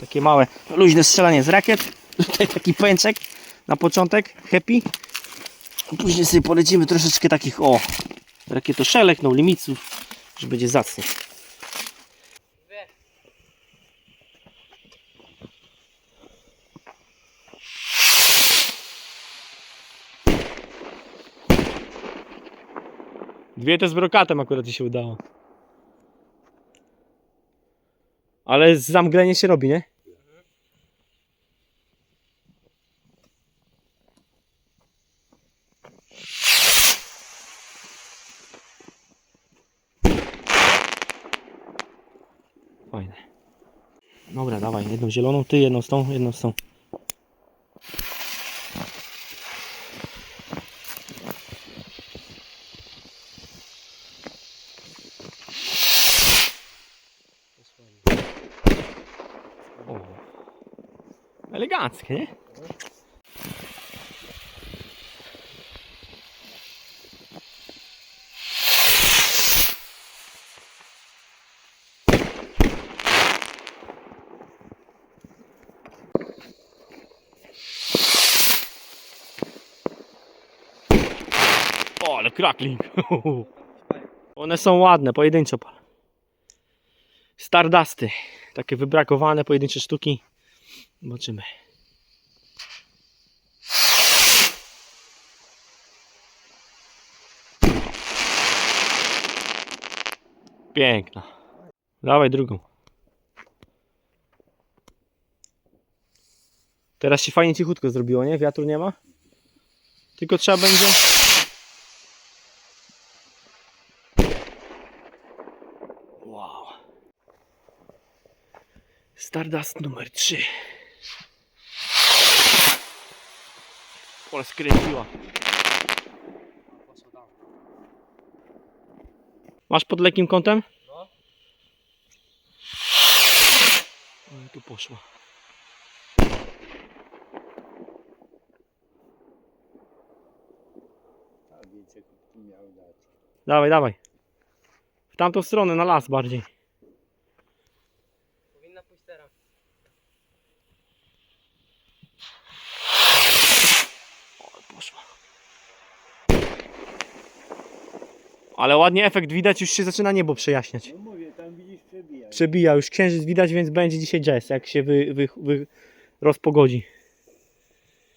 Takie małe, luźne strzelanie z rakiet. Tutaj taki pęczek na początek, happy. Później sobie polecimy troszeczkę takich, o, rakietoszelek, no limitów, że będzie zacnie. Dwie te z brokatem akurat ci się udało. Ale zamglenie się robi, nie? Fajne. Dobra, dawaj, jedną zieloną, ty jedną z tą, jedną z tą. O. Eleganckie, nie? O, ale krakling. One są ładne, pojedynczo. Stardusty. Takie wybrakowane pojedyncze sztuki. Zobaczymy. Piękna. Dawaj drugą. Teraz się fajnie cichutko zrobiło, nie? Wiatru nie ma. Tylko trzeba będzie... Stardust numer 3. Pole skręciła. Masz pod lekkim kątem? No. No i tu poszła. Dawaj, dawaj. W tamtą stronę, na las bardziej. Poszła. Ale ładnie efekt widać, już się zaczyna niebo przejaśniać. No mówię, tam widzisz przebija. Przebija, już księżyc widać, więc będzie dzisiaj jazz, jak się wy, wy, wy rozpogodzi.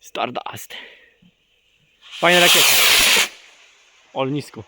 Stardust. Fajne rakiety. Ol nisko.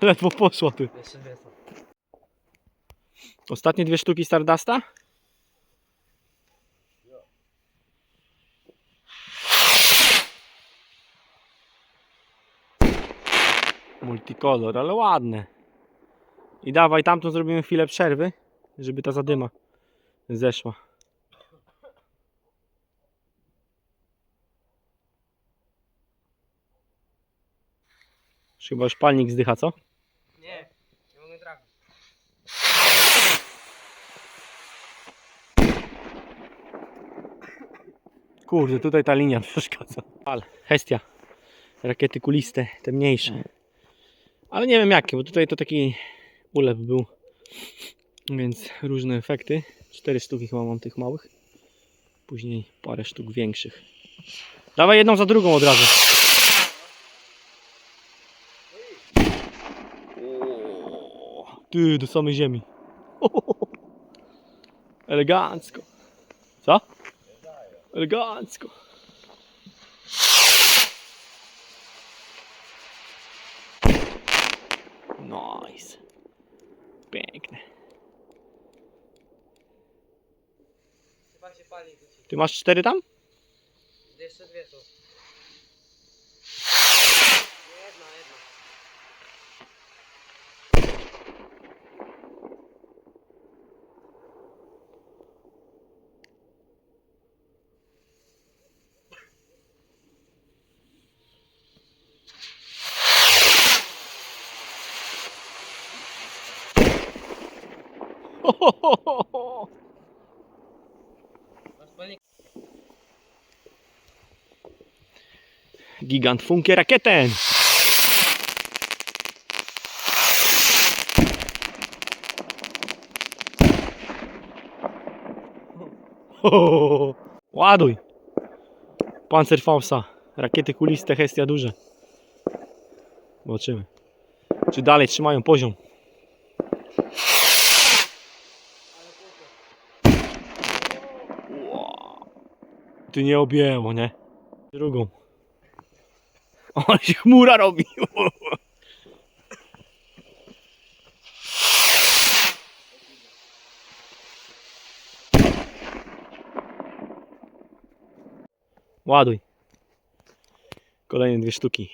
Ledwo poszło ty. Jeszcze. Ostatnie dwie sztuki Stardusta? Multikolor, ale ładne. I dawaj, tamtą zrobimy chwilę przerwy, żeby ta zadyma zeszła. Chyba już palnik zdycha, co? Nie, nie mogę trafić. Kurde, tutaj ta linia przeszkadza. Ale Hestia. Rakiety kuliste, te mniejsze. Ale nie wiem jakie, bo tutaj to taki ulew był. Więc różne efekty. Cztery sztuki chyba mam tych małych. Później parę sztuk większych. Dawaj jedną za drugą od razu. Ty, do samej ziemi. Elegancko. Co? Elegancko. Nice. Piękne. Chyba się pali. Ty masz cztery tam? Jeszcze dwie są. Gigant Funkie Raketen. Ho, Ładuj! Pancer Fausa. Rakiety kuliste, hestia duże. Zobaczymy. Czy dalej trzymają poziom. Ty nie objęło, nie? Drugą. O, się chmura robi. Ładuj. Kolejne dwie sztuki.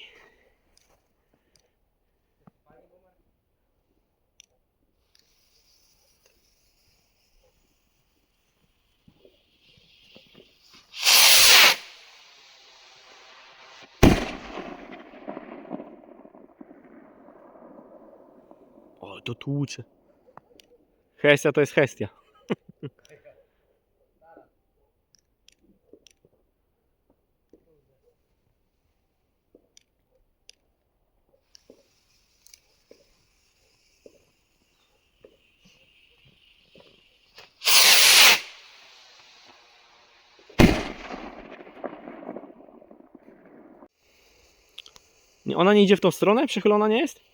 To tłucze. Hestia to jest Hestia. Ona nie idzie w tą stronę? Przechylona nie jest?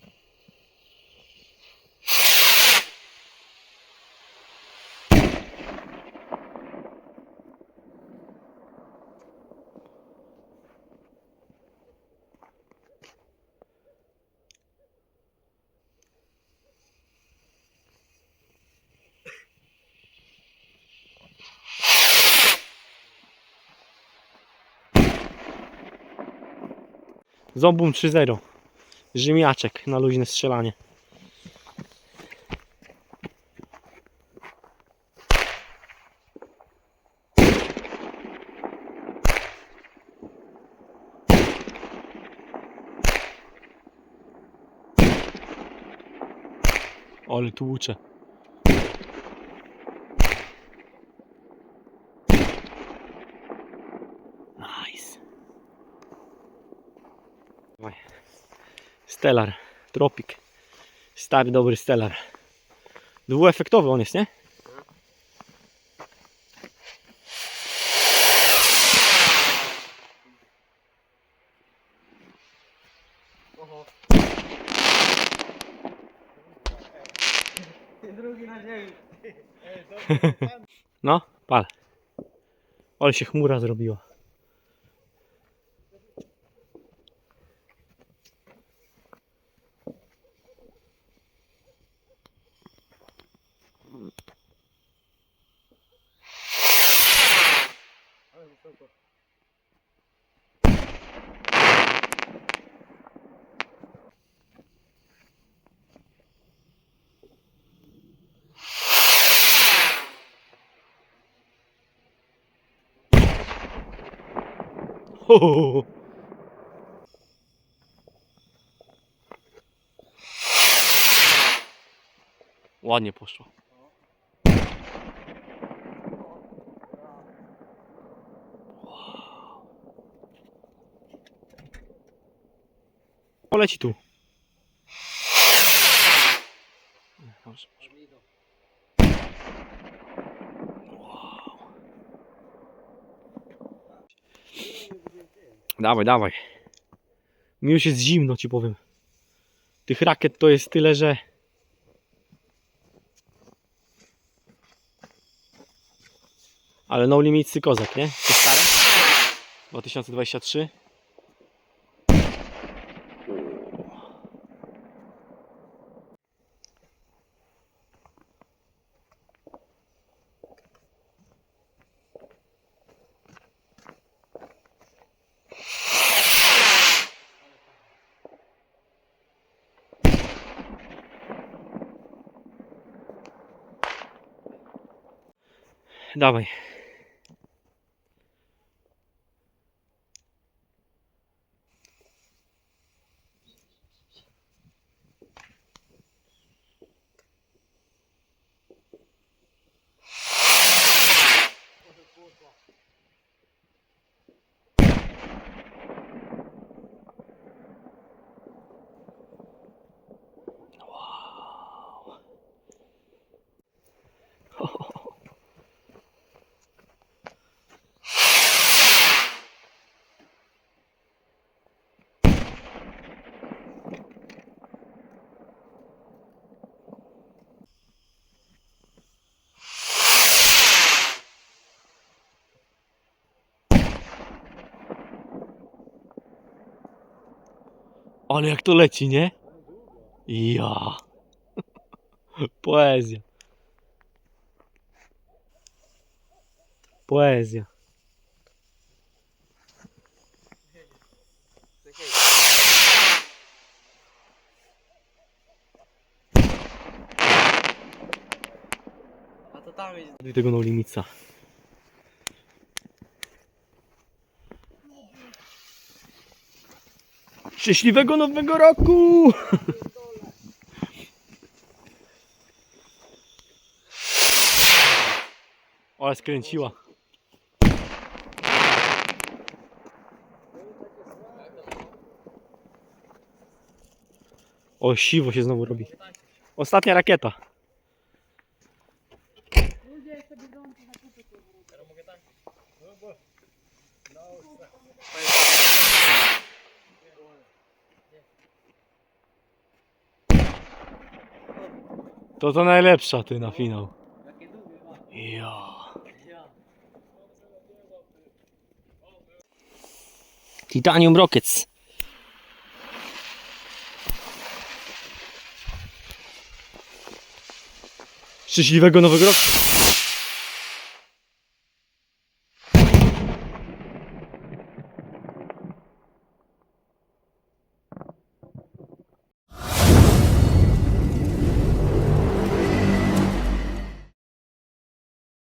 Zombum 3-0. Rzymiaczek na luźne strzelanie. Ale. Nice. Dawaj. Stellar, Tropic. Stary, dobry Stellar. Dwuefektowy on jest, nie? No, pal. Ale się chmura zrobiła. Ho, ho, ho. Ładnie poszło. Poleci tu. Dawaj, dawaj. Mi już jest zimno, ci powiem. Tych rakiet to jest tyle, że. Ale no limit kozak, nie? Te stare? 2023. Dawaj. Ale jak to leci, nie? Ja. Poezja. Poezja. A to tam jest. Do tego no limica. Szczęśliwego nowego roku! Ale skręciła. O, siwo się znowu robi. Ostatnia rakieta. To to najlepsza ty na finał. Ja. Titanium Rockets. Szczęśliwego nowego roku.